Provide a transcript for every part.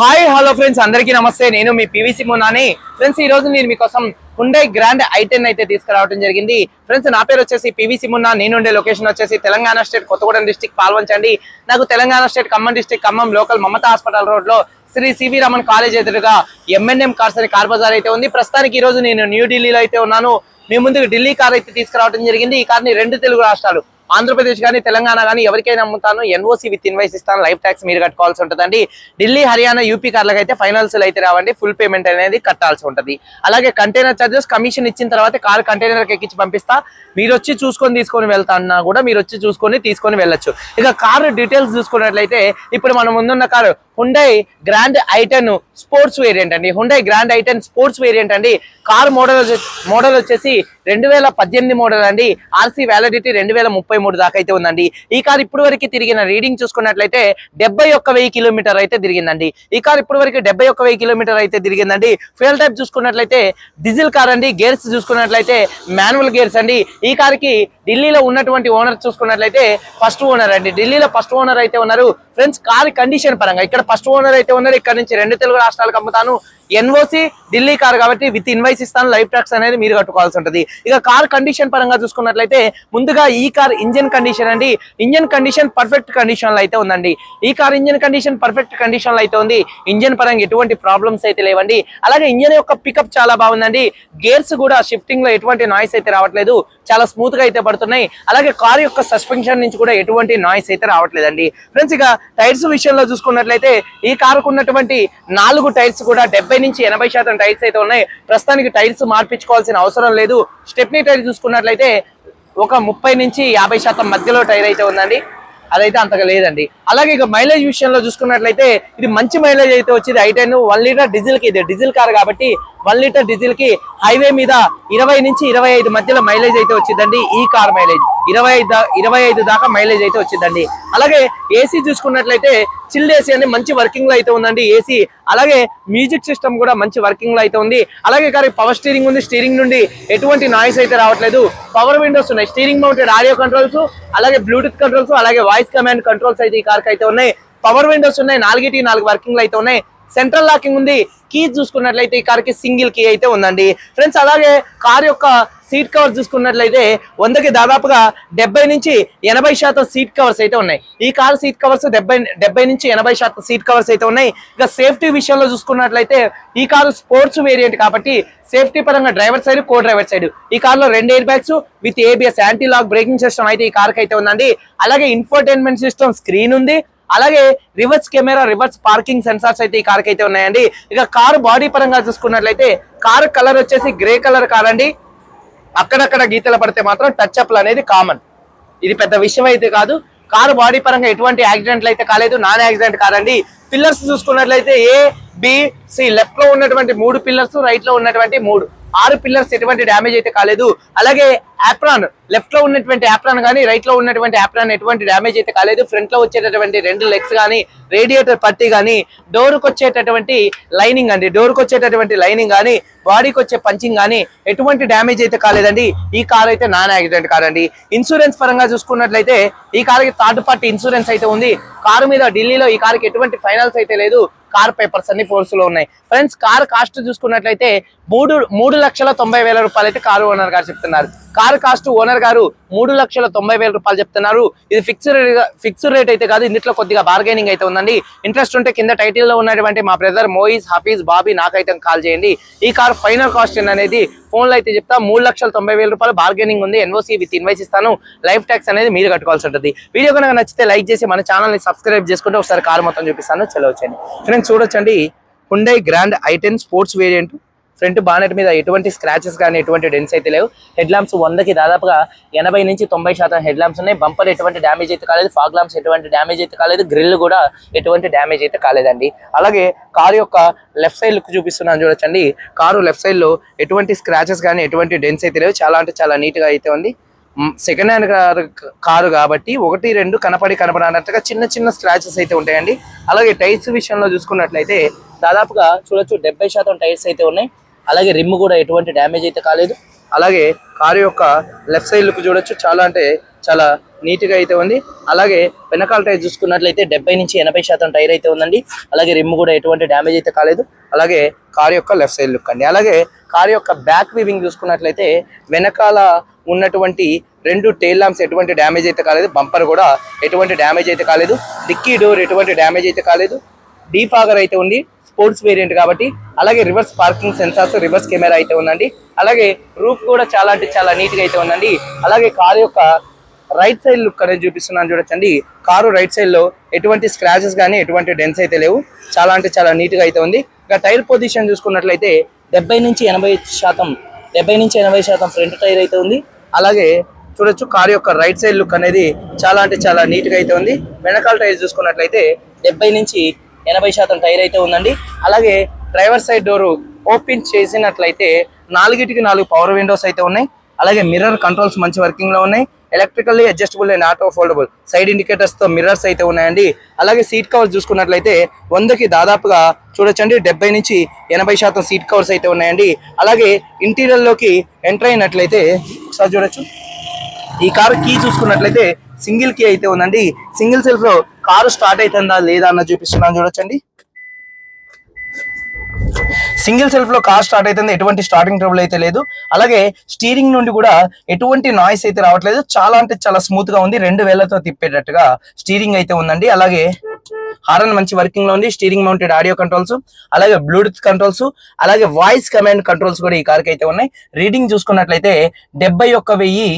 Hi hello friends అందరికీ నమస్తే. నేను మీ పివిసి మున్నాని. ఫ్రెండ్స్ ఈ రోజు నేను మీకోసం హుండై గ్రాండ్ ఐటెన్ అయితే తీసుకురావడం జరిగింది. ఫ్రెండ్స్ నా పేరు వచ్చేసి పివిసి మున్నా నేను ఉండే లొకేషన్ వచ్చేసి తెలంగాణ స్టేట్ కొత్తగూడెం డిస్టిక్ పాల్వంచండి. నాకు Telangana state Khammam district Khammam local Mamata hospital రోడ్లో శ్రీ సివి రమన్ కాలేజ్ ఎదురుగా ఎంఎన్ఎం కార్స్ అని కార్ బజార్ అయితే ఉంది. ప్రస్తుతానికి ఈ రోజు నేను న్యూఢిల్లీలో అయితే ఉన్నాను. మీ ముందుకు ఢిల్లీ కార్ అయితే తీసుకురావడం జరిగింది. ఈ కార్ని రెండు తెలుగు రాష్ట్రాలు ఆంధ్రప్రదేశ్ కానీ తెలంగాణ కానీ ఎవరికైనా అమ్ముతాను ఎన్ఓసి విత్ ఇన్వైస్ ఇస్తాను లైఫ్ ట్యాక్స్ మీరు కట్టుకోవాల్సి ఉంటుందండి. ఢిల్లీ హర్యానా యూపీ కార్లకు అయితే ఫైనల్స్ అయితే రావండి. ఫుల్ పేమెంట్ అనేది కట్టాల్సి ఉంటుంది. అలాగే కంటైనర్ చార్జెస్ కమిషన్ ఇచ్చిన తర్వాత కార్ కంటైనర్ ఎక్కించి పంపిస్తా. మీరు వచ్చి చూసుకొని తీసుకొని వెళ్తా అన్నా కూడా మీరు వచ్చి చూసుకొని తీసుకొని వెళ్ళొచ్చు. ఇక కార్ డీటెయిల్స్ చూసుకున్నట్లయితే ఇప్పుడు మనం ముందున్న car Hyundai grand i ten sports variant అండి. Hyundai grand i ten sports variant అండి. కార్ మోడల్ మోడల్ వచ్చేసి రెండు వేల పద్దెనిమిది మోడల్ అండి. ఆర్సీ వ్యాలిడిటీ రెండు వేల ముప్పై మూడు దాకా అయితే ఉందండి. ఈ కార్ ఇప్పుడు వరకు తిరిగిన రీడింగ్ చూసుకున్నట్లయితే డెబ్బై ఒక్క వెయ్యి కిలోమీటర్ అయితే తిరిగిందండి. ఈ కార్ ఇప్పుడు వరకు డెబ్బై ఒక్క వెయ్యి కిలోమీటర్ అయితే తిరిగిందండి. ఫ్యూల్ టైప్ చూసుకున్నట్లయితే డీజిల్ కార్ అండి. గేర్స్ చూసుకున్నట్లయితే మాన్యువల్ గేర్స్ అండి. ఈ కార్కి ఢిల్లీలో ఉన్నటువంటి ఓనర్ చూసుకున్నట్లయితే ఫస్ట్ ఓనర్ అండి. ఢిల్లీలో ఫస్ట్ ఓనర్ అయితే ఉన్నారు. ఫ్రెండ్స్ కార్ కండిషన్ పరంగా ఇక్కడ ఫస్ట్ ఓనర్ అయితే ఉన్నారు. ఇక్కడ నుంచి రెండు తెలుగు రాష్ట్రాలకు అమ్ముతాను. ఎన్ఓసి ఢిల్లీ కార్ కాబట్టి విత్ ఇన్వైస్ ఇస్తాను. లైఫ్ ట్యాక్స్ అనేది మీరు కట్టుకోవాల్సి ఉంటుంది. ఇక కార్ కండిషన్ పరంగా చూసుకున్నట్లయితే ముందుగా ఈ కార్ ఇంజన్ కండిషన్ అండి. ఇంజన్ కండిషన్ పర్ఫెక్ట్ కండిషన్లో అయితే ఉందండి. ఈ కార్ ఇంజన్ కండిషన్ పర్ఫెక్ట్ కండిషన్లో అయితే ఉంది. ఇంజన్ పరంగా ఎటువంటి ప్రాబ్లమ్స్ అయితే లేవండి. అలాగే ఇంజన్ యొక్క పికప్ చాలా బాగుందండి. గేర్స్ కూడా షిఫ్టింగ్లో ఎటువంటి నాయిస్ అయితే రావట్లేదు. చాలా స్మూత్గా అయితే పడుతున్నాయి. అలాగే కార్ యొక్క సస్పెన్షన్ నుంచి కూడా ఎటువంటి నాయిస్ అయితే రావట్లేదండి. ఫ్రెండ్స్ ఇక టైర్స్ విషయంలో చూసుకున్నట్లయితే ఈ కారుకు ఉన్నటువంటి నాలుగు టైర్స్ కూడా డెబ్బై నుంచి ఎనభై శాతం టైర్స్ అయితే ఉన్నాయి. ప్రస్తుతానికి టైర్స్ మార్పించుకోవాల్సిన అవసరం లేదు. స్టెప్నీ టైర్ చూసుకున్నట్లయితే ఒక ముప్పై నుంచి యాభై శాతం మధ్యలో టైర్ అయితే ఉందండి. అదైతే అంతగా లేదండి. అలాగే ఇక మైలేజ్ విషయంలో చూసుకున్నట్లయితే ఇది మంచి మైలేజ్ అయితే వచ్చింది. ఐ టెన్ వన్ లీటర్ డీజిల్కి ఇది డీజిల్ కార్ కాబట్టి వన్ లీటర్ డీజిల్కి హైవే మీద ఇరవై నుంచి ఇరవై ఐదు మధ్యలో మైలేజ్ అయితే వచ్చిందండి ఈ కార్ మైలేజ్. ఇరవై ఐదు ఇరవై ఐదు దాకా మైలేజ్ అయితే వచ్చిందండి. అలాగే ఏసీ చూసుకున్నట్లయితే చిల్డ్ ఏసీ అనేది మంచి వర్కింగ్లో అయితే ఉందండి. ఏసీ అలాగే మ్యూజిక్ సిస్టమ్ కూడా మంచి వర్కింగ్లో అయితే ఉంది. అలాగే కానీ పవర్ స్టీరింగ్ ఉంది. స్టీరింగ్ నుండి ఎటువంటి నాయిస్ అయితే రావట్లేదు. పవర్ విండోస్ ఉన్నాయి. స్టీరింగ్ మౌంటెడ్ ఆడియో కంట్రోల్స్ అలాగే బ్లూటూత్ కంట్రోల్స్ అలాగే వాయిస్ కమాండ్ కంట్రోల్స్ అయితే ఈ కార్కి అయితే ఉన్నాయి. పవర్ విండోస్ ఉన్నాయి. నాలుగిటి నాలుగు వర్కింగ్లో అయితే ఉన్నాయి. సెంట్రల్ లాకింగ్ ఉంది. కీ చూసుకున్నట్లయితే ఈ కార్కి సింగిల్ కీ అయితే ఉందండి. ఫ్రెండ్స్ అలాగే కార్ యొక్క సీట్ కవర్ చూసుకున్నట్లయితే వందకి దాదాపుగా డెబ్బై నుంచి ఎనభై శాతం సీట్ కవర్స్ అయితే ఉన్నాయి. ఈ కార్ సీట్ కవర్స్ డెబ్బై డెబ్బై నుంచి ఎనభై శాతం సీట్ కవర్స్ అయితే ఉన్నాయి. ఇక సేఫ్టీ విషయంలో చూసుకున్నట్లయితే ఈ కారు స్పోర్ట్స్ వేరియంట్ కాబట్టి సేఫ్టీ పరంగా driver side co driver side. ఈ కార్లో రెండు air bags with ABS anti lock braking system అయితే ఈ కార్కి అయితే ఉందండి. అలాగే ఇన్ఫర్టైన్మెంట్ సిస్టమ్ స్క్రీన్ ఉంది. అలాగే reverse camera reverse parking sensors అయితే ఈ కార్కి అయితే ఉన్నాయండి. ఇక కారు బాడీ పరంగా చూసుకున్నట్లయితే కారు కలర్ వచ్చేసి గ్రే కలర్ కార్ అండి అక్కడక్కడ గీతలు పడితే మాత్రం టచ్ అప్లు అనేది కామన్ ఇది పెద్ద విషయం అయితే కాదు. కారు బాడీ పరంగా ఎటువంటి యాక్సిడెంట్లు అయితే కాలేదు. నాన్ యాక్సిడెంట్ కాదండి. పిల్లర్స్ చూసుకున్నట్లయితే ఏ బి సి లెఫ్ట్లో ఉన్నటువంటి మూడు పిల్లర్స్ రైట్లో ఉన్నటువంటి మూడు. ఆరు పిల్లర్స్ ఎటువంటి డ్యామేజ్ అయితే కాలేదు. అలాగే యాప్రాన్ లెఫ్ట్లో ఉన్నటువంటి యాప్రాన్ కానీ రైట్లో ఉన్నటువంటి యాప్రాన్ ఎటువంటి డ్యామేజ్ అయితే కాలేదు. ఫ్రంట్లో వచ్చేటటువంటి రెండు లెగ్స్ కానీ రేడియేటర్ పట్టి కానీ డోర్కి వచ్చేటటువంటి లైనింగ్ అండి. డోర్కి వచ్చేటటువంటి లైనింగ్ కానీ బాడీకి వచ్చే పంచింగ్ కానీ ఎటువంటి డ్యామేజ్ అయితే కాలేదండి. ఈ కార్ అయితే నాన్ యాక్సిడెంట్ కార్ అండి. ఇన్సూరెన్స్ పరంగా చూసుకున్నట్లయితే ఈ కార్కి థర్డ్ పార్టీ ఇన్సూరెన్స్ అయితే ఉంది. కారు మీద ఢిల్లీలో ఈ కార్కి ఎటువంటి ఫైనాన్స్ అయితే లేదు. కార్ పేపర్స్ అన్ని ఫోర్స్లో ఉన్నాయి. ఫ్రెండ్స్ కార్ కాస్ట్ చూసుకున్నట్లయితే మూడు మూడు లక్షల తొంభై వేల రూపాయలు అయితే కారు ఓనర్ గారు చెప్తున్నారు. కార్ కాస్ట్ ఓనర్ గారు మూడు లక్షల తొంభై వేల రూపాయలు చెప్తున్నారు. ఇది ఫిక్స్డ్ రేట్ ఫిక్స్డ్ రేట్ అయితే కాదు ఇందులో కొద్దిగా బార్గెనింగ్ అయితే ఉందండి. ఇంట్రెస్ట్ ఉంటే కింద టైటిల్లో ఉన్నటువంటి మా బ్రదర్ మోయిస్ హఫీజ్ బాబీ నాకైతే కాల్ చేయండి. ఈ కార్ ఫైనల్ కాస్ట్ అనేది ఫోన్లో అయితే చెప్తా మూడు లక్షల తొంభై వేల రూపాయలు బార్గెనింగ్ ఉంది. ఎన్ఓసి విత్ ఇన్వైస్ ఇస్తాను. లైఫ్ ట్యాక్స్ అనేది మీరు కట్టుకోవాల్సి ఉంటుంది. వీడియో కనుక నచ్చితే లైక్ చేసి మన ఛానల్ని సబ్స్క్రైబ్ చేసుకుంటే ఒకసారి కార్ మొత్తం చూపిస్తాను. చలవచ్చండి ఫ్రెండ్స్ చూడొచ్చండి. Hyundai grand i ten sports variant front bonnet మీద ఎటువంటి స్క్రాచెస్ కానీ ఎటువంటి డెన్స్ అయితే లేవు. హెడ్ ల్యాంప్స్ వందకి దాదాపుగా ఎనభై నుంచి తొంభై శాతం హెడ్ ల్యాంప్స్ ఉన్నాయి. బంపర్ ఎటువంటి డ్యామేజ్ అయితే కాలేదు. ఫాగ్ ల్యాంప్స్ ఎటువంటి డ్యామేజ్ అయితే కాలేదు. గ్రిల్ కూడా ఎటువంటి డ్యామేజ్ అయితే కాలేదండి. అలాగే కారు యొక్క లెఫ్ట్ సైడ్ లుక్ చూపిస్తున్నాను చూడొచ్చండి. కారు లెఫ్ట్ సైడ్లో ఎటువంటి స్క్రాచెస్ కానీ ఎటువంటి డెన్స్ అయితే లేవు. చాలా అంటే చాలా నీట్గా అయితే ఉంది. సెకండ్ హ్యాండ్ కారు కారు కాబట్టి ఒకటి రెండు కనపడి కనపడినట్టుగా చిన్న చిన్న స్క్రాచెస్ అయితే ఉంటాయండి. అలాగే టైర్స్ విషయంలో చూసుకున్నట్లయితే దాదాపుగా చూడొచ్చు డెబ్బై శాతం టైర్స్ అయితే ఉన్నాయి. అలాగే రిమ్ కూడా ఎటువంటి డ్యామేజ్ అయితే కాలేదు. అలాగే కారు యొక్క లెఫ్ట్ సైడ్ లుక్ చూడొచ్చు. చాలా అంటే చాలా నీట్గా అయితే ఉంది. అలాగే వెనకాల టైర్ చూసుకున్నట్లయితే డెబ్బై నుంచి ఎనభై శాతం టైర్ అయితే ఉందండి. అలాగే రిమ్ కూడా ఎటువంటి డ్యామేజ్ అయితే కాలేదు. అలాగే కారు యొక్క లెఫ్ట్ సైడ్ లుక్ అండి. అలాగే కార్ యొక్క బ్యాక్ వీవింగ్ చూసుకున్నట్లయితే వెనకాల ఉన్నటువంటి రెండు టైల్ ల్యాంప్స్ ఎటువంటి డ్యామేజ్ అయితే కాలేదు. బంపర్ కూడా ఎటువంటి డ్యామేజ్ అయితే కాలేదు. డిక్కీ డోర్ ఎటువంటి డ్యామేజ్ అయితే కాలేదు. డీఫాగర్ అయితే ఉంది. స్పోర్ట్స్ వేరియంట్ కాబట్టి అలాగే reverse parking sensors reverse camera అయితే ఉందండి. అలాగే రూఫ్ కూడా చాలా అంటే చాలా నీట్గా అయితే ఉందండి. అలాగే కారు యొక్క రైట్ సైడ్ లుక్ అనేది చూపిస్తున్నాను చూడొచ్చండి. కారు రైట్ సైడ్లో ఎటువంటి స్క్రాచెస్ కానీ ఎటువంటి డెన్స్ అయితే లేవు. చాలా అంటే చాలా నీట్గా అయితే ఉంది. ఇక టైర్ పొజిషన్ చూసుకున్నట్లయితే డెబ్బై నుంచి ఎనభై శాతం డెబ్బై నుంచి ఎనభై శాతం ఫ్రంట్ టైర్ అయితే ఉంది. అలాగే చూడొచ్చు కారు యొక్క రైట్ సైడ్ లుక్ అనేది చాలా అంటే చాలా నీట్గా అయితే ఉంది. వెనకాల టైర్ చూసుకున్నట్లయితే డెబ్బై నుంచి ఎనభై శాతం టైర్ అయితే ఉందండి. అలాగే డ్రైవర్ సైడ్ డోర్ ఓపెన్ చేసినట్లయితే నాలుగిటికి నాలుగు పవర్ విండోస్ అయితే ఉన్నాయి. అలాగే మిర్రర్ కంట్రోల్స్ మంచి వర్కింగ్లో ఉన్నాయి. Electrically adjustable and auto foldable side ఇండికేటర్స్తో mirrors అయితే ఉన్నాయండి. అలాగే సీట్ కవర్స్ చూసుకున్నట్లయితే వందకి దాదాపుగా చూడొచ్చండి. డెబ్బై నుంచి ఎనభై శాతం సీట్ కవర్స్ అయితే ఉన్నాయండి. అలాగే ఇంటీరియర్లోకి ఎంటర్ అయినట్లయితే ఒకసారి చూడొచ్చు. ఈ కారు కీ చూసుకున్నట్లయితే సింగిల్ కీ అయితే ఉందండి. సింగిల్ సెల్ఫ్లో కారు స్టార్ట్ అవుతుందా లేదా అన్న చూపిస్తున్నాను చూడొచ్చండి. సింగిల్ సెల్ఫ్లో కార్ స్టార్ట్ అవుతుంది ఎటువంటి స్టార్టింగ్ ట్రబుల్ అయితే లేదు. అలాగే స్టీరింగ్ నుండి కూడా ఎటువంటి నాయిస్ అయితే రావట్లేదు. చాలా అంటే చాలా స్మూత్గా ఉంది. రెండు వేలతో తిప్పేటట్టుగా స్టీరింగ్ అయితే ఉందండి. అలాగే హారన్ మంచి వర్కింగ్లో ఉంది. స్టీరింగ్ మౌంటెడ్ ఆడియో కంట్రోల్స్ అలాగే బ్లూటూత్ కంట్రోల్స్ అలాగే వాయిస్ కమాండ్ కంట్రోల్స్ కూడా ఈ కార్కి అయితే ఉన్నాయి. రీడింగ్ చూసుకున్నట్లయితే డెబ్బై ఒక్క వెయ్యి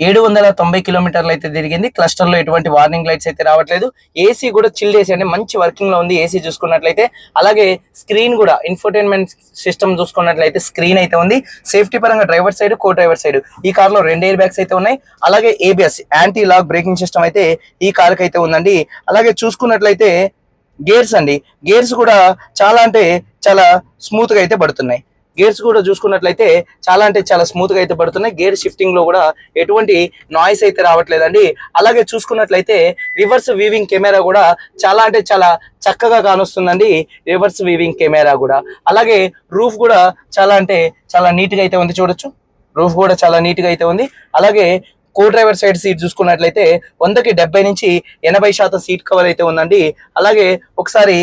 ఏడు వందల తొంభై కిలోమీటర్లు అయితే తిరిగింది. క్లస్టర్లో ఎటువంటి వార్నింగ్ లైట్స్ అయితే రావట్లేదు. ఏసీ కూడా చిల్డ్ ఏసీ అంటే మంచి వర్కింగ్లో ఉంది ఏసీ చూసుకున్నట్లయితే. అలాగే స్క్రీన్ కూడా ఇన్ఫర్టైన్మెంట్ సిస్టమ్ చూసుకున్నట్లయితే స్క్రీన్ అయితే ఉంది. సేఫ్టీ పరంగా driver side co driver side ఈ కార్లో రెండు ఎయిర్ బ్యాగ్స్ అయితే ఉన్నాయి. అలాగే ABS anti lock braking system అయితే ఈ కార్కి అయితే ఉందండి. అలాగే చూసుకున్నట్లయితే గేర్స్ అండి. గేర్స్ కూడా చాలా అంటే చాలా స్మూత్గా అయితే పడుతున్నాయి. గేర్స్ కూడా చూసుకున్నట్లయితే చాలా అంటే చాలా స్మూత్గా అయితే పడుతున్నాయి. గేర్ షిఫ్టింగ్లో కూడా ఎటువంటి నాయిస్ అయితే రావట్లేదండి. అలాగే చూసుకున్నట్లయితే రివర్స్ వీవింగ్ కెమెరా కూడా చాలా అంటే చాలా చక్కగా కానొస్తుందండి. రివర్స్ వీవింగ్ కెమెరా కూడా. అలాగే రూఫ్ కూడా చాలా అంటే చాలా నీట్గా అయితే ఉంది చూడొచ్చు. రూఫ్ కూడా చాలా నీట్గా అయితే ఉంది. అలాగే కో డ్రైవర్ సైడ్ సీట్ చూసుకున్నట్లయితే వందకి డెబ్బై నుంచి ఎనభై శాతం సీట్ కవర్ అయితే ఉందండి. అలాగే ఒకసారి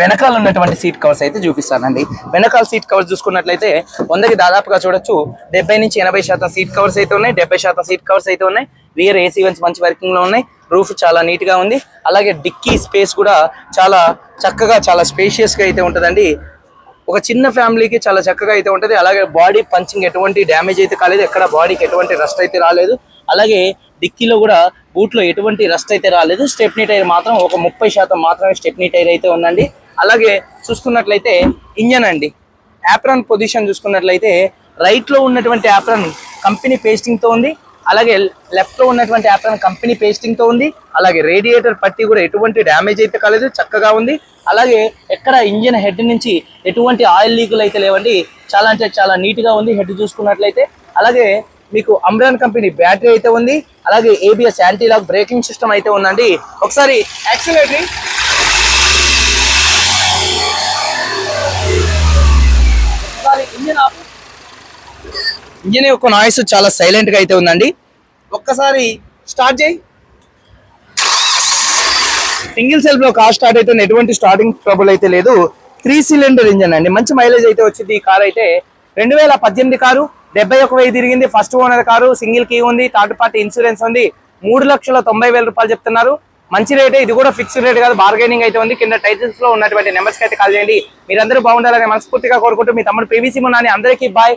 వెనకాల ఉన్నటువంటి సీట్ కవర్స్ అయితే చూపిస్తానండి. వెనకాల సీట్ కవర్స్ చూసుకున్నట్లయితే వందకి దాదాపుగా చూడొచ్చు. డెబ్బై నుంచి ఎనభై శాతం సీట్ కవర్స్ అయితే ఉన్నాయి. డెబ్బై శాతం సీట్ కవర్స్ అయితే ఉన్నాయి. రియర్ ఏసీ వన్స్ మంచి వర్కింగ్లో ఉన్నాయి. రూఫ్ చాలా నీట్గా ఉంది. అలాగే డిక్కీ స్పేస్ కూడా చాలా చక్కగా చాలా స్పేషియస్గా అయితే ఉంటుందండి. ఒక చిన్న ఫ్యామిలీకి చాలా చక్కగా అయితే ఉంటది. అలాగే బాడీ పంచింగ్ ఎటువంటి డ్యామేజ్ అయితే కాలేదు. ఎక్కడ బాడీకి ఎటువంటి రస్ట్ అయితే రాలేదు. అలాగే డిక్కీలో కూడా బూట్లో ఎటువంటి రస్ట్ అయితే రాలేదు. స్టెప్నీ టైర్ మాత్రం ఒక ముప్పై శాతం మాత్రమే స్టెప్నీ టైర్ అయితే ఉందండి. అలాగే చూసుకున్నట్లయితే ఇంజన్ అండి. యాప్రాన్ పొజిషన్ చూసుకున్నట్లయితే రైట్లో ఉన్నటువంటి యాప్రాన్ కంపెనీ పేస్టింగ్తో ఉంది. అలాగే లెఫ్ట్లో ఉన్నటువంటి యాప్రాన్ కంపెనీ పేస్టింగ్తో ఉంది. అలాగే రేడియేటర్ పట్టి కూడా ఎటువంటి డ్యామేజ్ అయితే కాలేదు చక్కగా ఉంది. అలాగే ఎక్కడ ఇంజిన్ హెడ్ నుంచి ఎటువంటి ఆయిల్ లీకులు అయితే లేవండి. చాలా అంటే చాలా నీట్గా ఉంది హెడ్ చూసుకున్నట్లయితే. అలాగే మీకు అమ్రాన్ కంపెనీ బ్యాటరీ అయితే ఉంది. అలాగే ABS anti lock braking system అయితే ఉందండి. ఒకసారి యాక్సిలేటరీ ఇంజిన్ యొక్క నాయిస్ చాలా సైలెంట్గా అయితే ఉందండి. ఒక్కసారి స్టార్ట్ చేయి. సింగిల్ సెల్ఫ్లో కార్ స్టార్ట్ అయితే ఎటువంటి స్టార్టింగ్ ట్రబుల్ అయితే లేదు. త్రీ సిలిండర్ ఇంజన్ అండి. మంచి మైలేజ్ అయితే వచ్చింది ఈ కార్ అయితే. రెండు వేల పద్దెనిమిది కారు. డెబ్బై ఒక వెయ్యి తిరిగింది. First owner car single key ఉంది థర్డ్ పార్టీ ఇన్సూరెన్స్ ఉంది. మూడు లక్షల తొంభై వేల రూపాయలు చెప్తున్నారు. మంచి రేటే ఇది కూడా ఫిక్స్డ్ రేట్ కాదు బార్గెనింగ్ అయితే ఉంది. కింద టైటిల్స్లో ఉన్నటువంటి నెంబర్స్కి అయితే కాల్ చేయండి. మీరందరూ బాగుండాలని మనస్ఫూర్తిగా కోరుకుంటూ మీ తమ్ముడు పివిసి మున్నాని అందరికీ బాయ్